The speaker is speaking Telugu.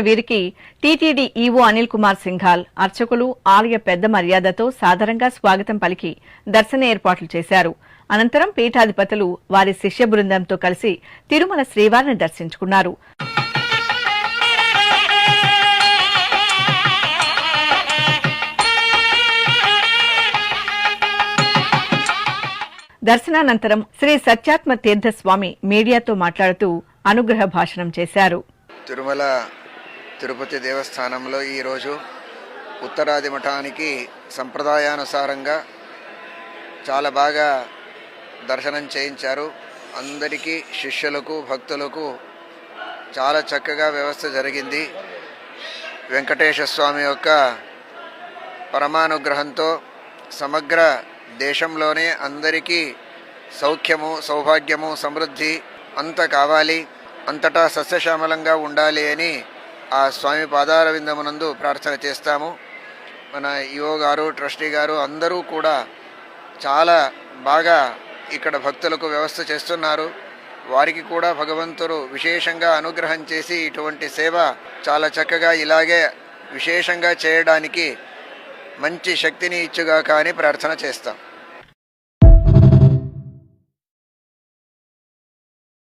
వీరికి టీటీడీ ఈవో అనిల్ కుమార్ సింఘాల్ అర్చకులు ఆలయ పెద్ద మర్యాదతో సాదరంగా స్వాగతం పలికి దర్శన ఏర్పాట్లు చేశారు. అనంతరం పీఠాధిపతులు వారి శిష్య బృందంతో కలిసి తిరుమల శ్రీవారిని దర్శించుకున్నారు. దర్శనానంతరం శ్రీ సత్యాత్మ తీర్థస్వామి మీడియాతో మాట్లాడుతూ అనుగ్రహ భాషణం చేశారు. తిరుమల తిరుపతి దేవస్థానంలో ఈరోజు ఉత్తరాది మఠానికి సంప్రదాయానుసారంగా చాలా బాగా దర్శనం చేయించారు. అందరికీ శిష్యులకు భక్తులకు చాలా చక్కగా వ్యవస్థ జరిగింది. వెంకటేశ్వర స్వామి యొక్క పరమానుగ్రహంతో సమగ్ర దేశంలోనే అందరికీ సౌఖ్యము సౌభాగ్యము సమృద్ధి అంత కావాలి. అంతటా సస్యశ్యామలంగా ఉండాలి అని ఆ స్వామి పాదార విందమునందు ప్రార్థన చేస్తాము. మన ఈఓ గారు ట్రస్టీ గారు అందరూ కూడా చాలా బాగా ఇక్కడ భక్తులకు వ్యవస్థ చేస్తున్నారు. వారికి కూడా భగవంతుడు విశేషంగా అనుగ్రహం చేసి ఇటువంటి సేవ చాలా చక్కగా ఇలాగే విశేషంగా చేయడానికి మంచి శక్తిని ఇచ్చుగా కానీ ప్రార్థన చేస్తాం.